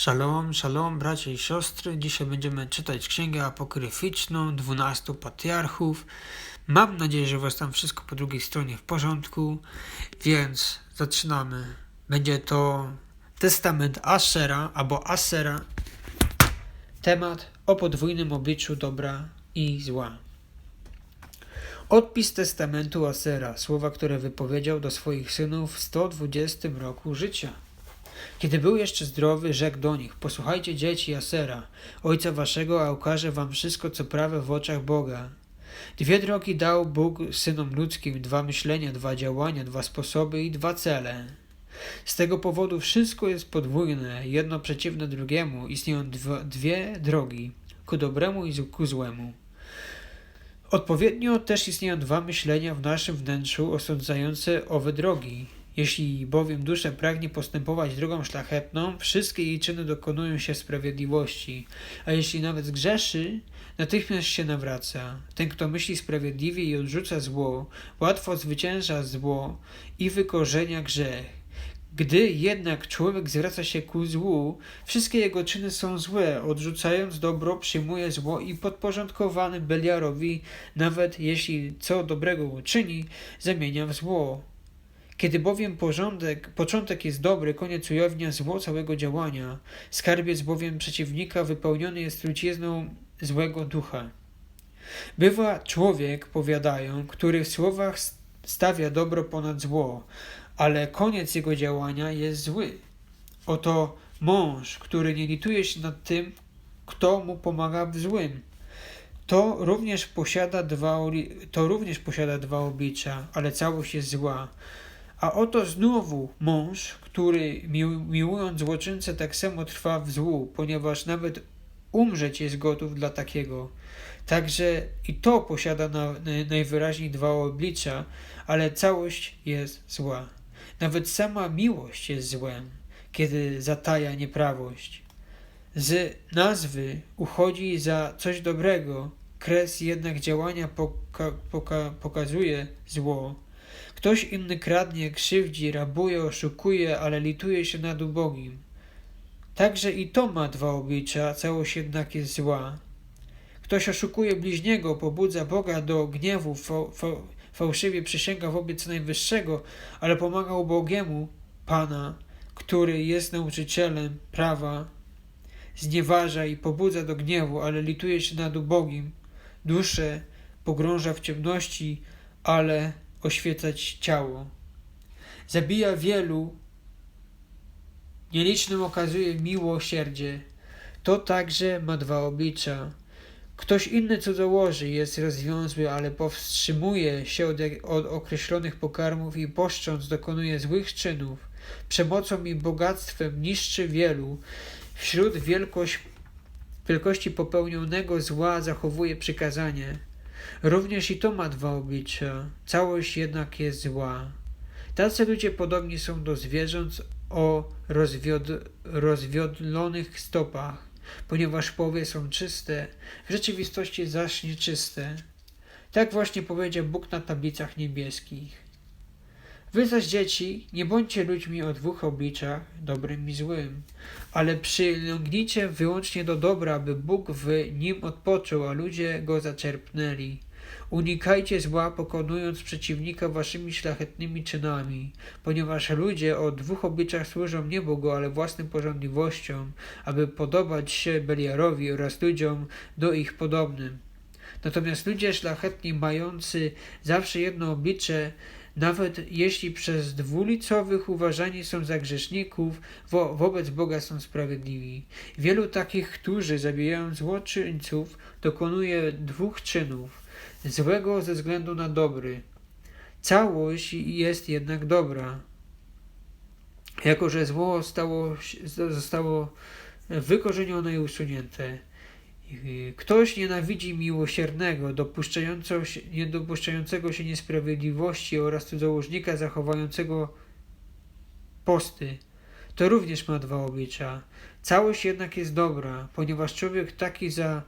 Shalom, shalom, bracia i siostry. Dzisiaj będziemy czytać Księgę Apokryficzną 12 Patriarchów. Mam nadzieję, że Was tam wszystko po drugiej stronie w porządku, więc zaczynamy. Będzie to Testament Ashera albo Asera. Temat o podwójnym obliczu dobra i zła. Odpis testamentu Asera, słowa, które wypowiedział do swoich synów w 120 roku życia. Kiedy był jeszcze zdrowy, rzekł do nich: Posłuchajcie dzieci Asera, ojca waszego, a ukaże wam wszystko, co prawe w oczach Boga. Dwie drogi dał Bóg synom ludzkim, dwa myślenia, dwa działania, dwa sposoby i dwa cele. Z tego powodu wszystko jest podwójne, jedno przeciwne drugiemu, istnieją dwa, dwie drogi, ku dobremu i ku złemu. Odpowiednio też istnieją dwa myślenia w naszym wnętrzu osądzające owe drogi. Jeśli bowiem dusza pragnie postępować drogą szlachetną, wszystkie jej czyny dokonują się sprawiedliwości, a jeśli nawet zgrzeszy, natychmiast się nawraca. Ten, kto myśli sprawiedliwie i odrzuca zło, łatwo zwycięża zło i wykorzenia grzech. Gdy jednak człowiek zwraca się ku złu, wszystkie jego czyny są złe, odrzucając dobro, przyjmuje zło i podporządkowany Beliarowi, nawet jeśli co dobrego uczyni, zamienia w zło. Kiedy bowiem porządek, początek jest dobry, koniec ujawnia zło całego działania. Skarbiec bowiem przeciwnika wypełniony jest trucizną złego ducha. Bywa człowiek, powiadają, który w słowach stawia dobro ponad zło, ale koniec jego działania jest zły. Oto mąż, który nie lituje się nad tym, kto mu pomaga w złym. To również posiada dwa, to również posiada dwa oblicza, ale całość jest zła. A oto znowu mąż, który miłując złoczyńcę tak samo trwa w złu, ponieważ nawet umrzeć jest gotów dla takiego. Także i to posiada na, najwyraźniej dwa oblicza, ale całość jest zła. Nawet sama miłość jest złem, kiedy zataja nieprawość. Z nazwy uchodzi za coś dobrego, kres jednak działania poka, poka, pokazuje zło. Ktoś inny kradnie, krzywdzi, rabuje, oszukuje, ale lituje się nad ubogim. Także i to ma dwa oblicza, całość jednak jest zła. Ktoś oszukuje bliźniego, pobudza Boga do gniewu, fałszywie przysięga wobec Najwyższego, ale pomaga ubogiemu Pana, który jest nauczycielem prawa, znieważa i pobudza do gniewu, ale lituje się nad ubogim. Duszę pogrąża w ciemności, ale oświecać ciało. Zabija wielu, nielicznym okazuje miłosierdzie. To także ma dwa oblicza. Ktoś inny cudzołoży jest rozwiązły, ale powstrzymuje się od, od określonych pokarmów i poszcząc dokonuje złych czynów. Przemocą i bogactwem niszczy wielu. Wśród wielkość, wielkości popełnionego zła zachowuje przykazanie. Również i to ma dwa oblicza, całość jednak jest zła. Tacy ludzie podobni są do zwierząt o rozwiod rozwiodlonych stopach, ponieważ połowy są czyste, w rzeczywistości zaś nieczyste. Tak właśnie powiedział Bóg na tablicach niebieskich. Wy zaś dzieci, nie bądźcie ludźmi o dwóch obliczach, dobrym i złym, ale przylągnijcie wyłącznie do dobra, aby Bóg w nim odpoczął, a ludzie go zaczerpnęli. Unikajcie zła, pokonując przeciwnika waszymi szlachetnymi czynami, ponieważ ludzie o dwóch obliczach służą nie Bogu, ale własnym porządliwościom, aby podobać się Beliarowi oraz ludziom do ich podobnym. Natomiast ludzie szlachetni, mający zawsze jedno oblicze, nawet jeśli przez dwulicowych uważani są za grzeszników, wo wobec Boga są sprawiedliwi. Wielu takich, którzy zabijają złoczyńców, dokonuje dwóch czynów złego ze względu na dobry. Całość jest jednak dobra. Jako, że zło stało, zostało wykorzenione i usunięte. Ktoś nienawidzi miłosiernego, dopuszczającego się, się niesprawiedliwości oraz cudzołożnika zachowającego posty. To również ma dwa oblicza. Całość jednak jest dobra, ponieważ człowiek taki za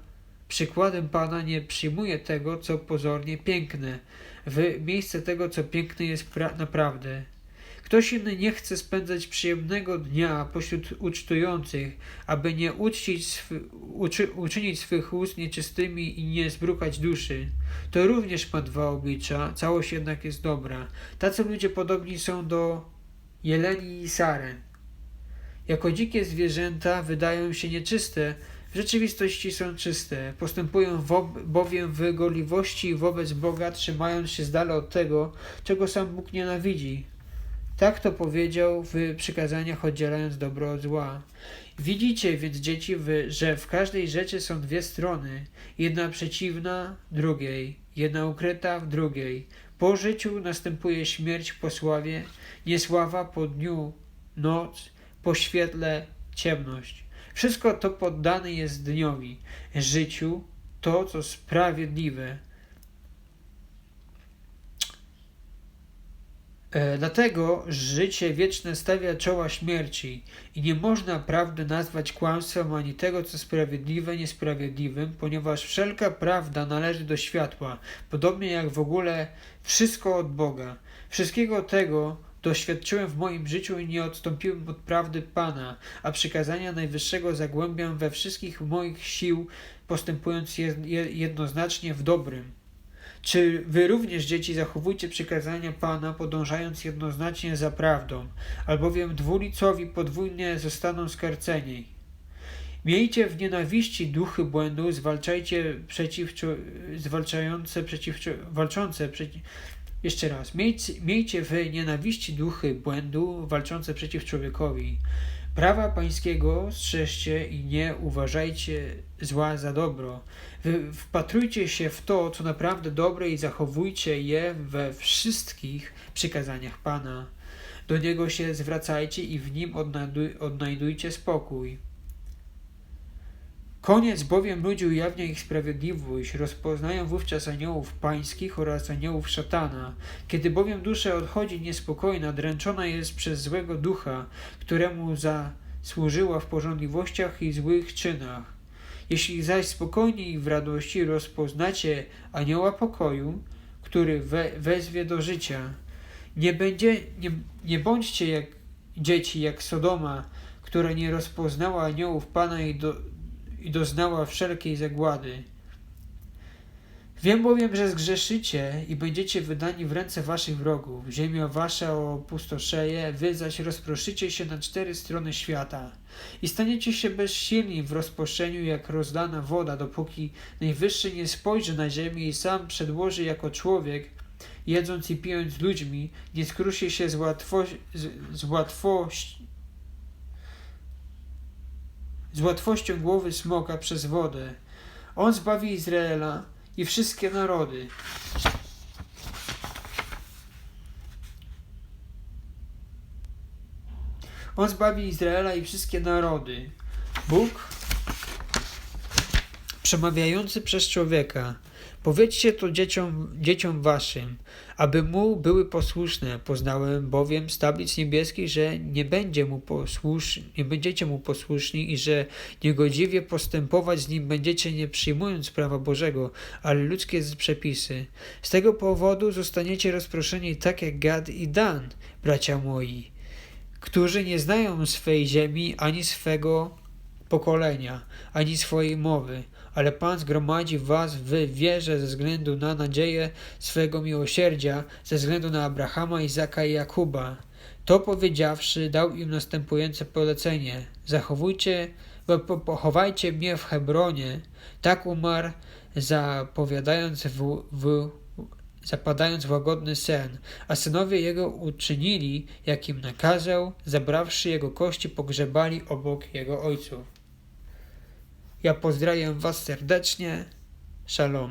przykładem Pana nie przyjmuje tego, co pozornie piękne, w miejsce tego, co piękne jest naprawdę. Ktoś inny nie chce spędzać przyjemnego dnia pośród ucztujących, aby nie uczcić uczy, uczynić swych ust nieczystymi i nie zbrukać duszy. To również ma dwa oblicza, całość jednak jest dobra. Tacy ludzie podobni są do jeleni i saren. Jako dzikie zwierzęta wydają się nieczyste, w rzeczywistości są czyste. Postępują bowiem w gorliwości wobec Boga, trzymając się z dala od tego, czego sam Bóg nienawidzi. Tak to powiedział w przykazaniach, oddzielając dobro od zła. Widzicie więc, dzieci, wy, że w każdej rzeczy są dwie strony, jedna przeciwna drugiej, jedna ukryta w drugiej. Po życiu następuje śmierć po sławie, niesława po dniu, noc, po świetle ciemność. Wszystko to poddane jest dniowi, życiu, to co sprawiedliwe. Dlatego życie wieczne stawia czoła śmierci i nie można prawdy nazwać kłamstwem ani tego, co sprawiedliwe, niesprawiedliwym, ponieważ wszelka prawda należy do światła, podobnie jak w ogóle wszystko od Boga. Wszystkiego tego doświadczyłem w moim życiu i nie odstąpiłem od prawdy Pana, a przykazania Najwyższego zagłębiam we wszystkich moich sił, postępując jednoznacznie w dobrym. Czy wy również, dzieci, zachowujcie przykazania Pana, podążając jednoznacznie za prawdą, albowiem dwulicowi podwójnie zostaną skarceni. Miejcie w nienawiści duchy błędu, zwalczajcie przeciw, zwalczające przeciw, walczące przeciw, jeszcze raz, miejcie, w nienawiści duchy błędu, walczące przeciw człowiekowi. Prawa pańskiego strzeżcie i nie uważajcie zła za dobro. Wpatrujcie się w to, co naprawdę dobre i zachowujcie je we wszystkich przykazaniach Pana. Do Niego się zwracajcie i w Nim odnajduj, odnajdujcie spokój. Koniec bowiem ludzi ujawnia ich sprawiedliwość, rozpoznają wówczas aniołów pańskich oraz aniołów szatana. Kiedy bowiem dusza odchodzi niespokojna, dręczona jest przez złego ducha, któremu zasłużyła w porządliwościach i złych czynach. Jeśli zaś spokojnie i w radości rozpoznacie anioła pokoju, który we, wezwie do życia, nie, będzie, nie, nie bądźcie jak dzieci, jak Sodoma, która nie rozpoznała aniołów Pana i do, i doznała wszelkiej zagłady. Wiem bowiem, że zgrzeszycie i będziecie wydani w ręce waszych wrogów. Ziemia wasza opustoszeje, wy zaś rozproszycie się na cztery strony świata. I staniecie się bezsilni w rozproszeniu jak rozdana woda, dopóki Najwyższy nie spojrzy na ziemię i sam przedłoży jako człowiek, jedząc i pijąc ludźmi, nie skruszy się z, łatwo, z, z łatwości z łatwością głowy smoka przez wodę. On zbawi Izraela i wszystkie narody. On zbawi Izraela i wszystkie narody. Bóg, przemawiający przez człowieka, Powiedzcie to dzieciom, dzieciom waszym, aby mu były posłuszne. Poznałem bowiem z tablic niebieskich, że nie, będzie mu nie będziecie mu posłuszni i że niegodziwie postępować z nim będziecie nie przyjmując prawa Bożego, ale ludzkie przepisy. Z tego powodu zostaniecie rozproszeni tak jak Gad i Dan, bracia moi, którzy nie znają swej ziemi ani swego pokolenia, ani swojej mowy ale Pan zgromadzi was w wierze ze względu na nadzieję swego miłosierdzia, ze względu na Abrahama, Izaka i Jakuba. To powiedziawszy, dał im następujące polecenie: Zachowujcie, pochowajcie mnie w Hebronie. Tak umarł, zapowiadając w, w zapadając w łagodny sen, a synowie jego uczynili, jak im nakazał, zabrawszy jego kości, pogrzebali obok jego ojców. Ja pozdrawiam Was serdecznie. Shalom.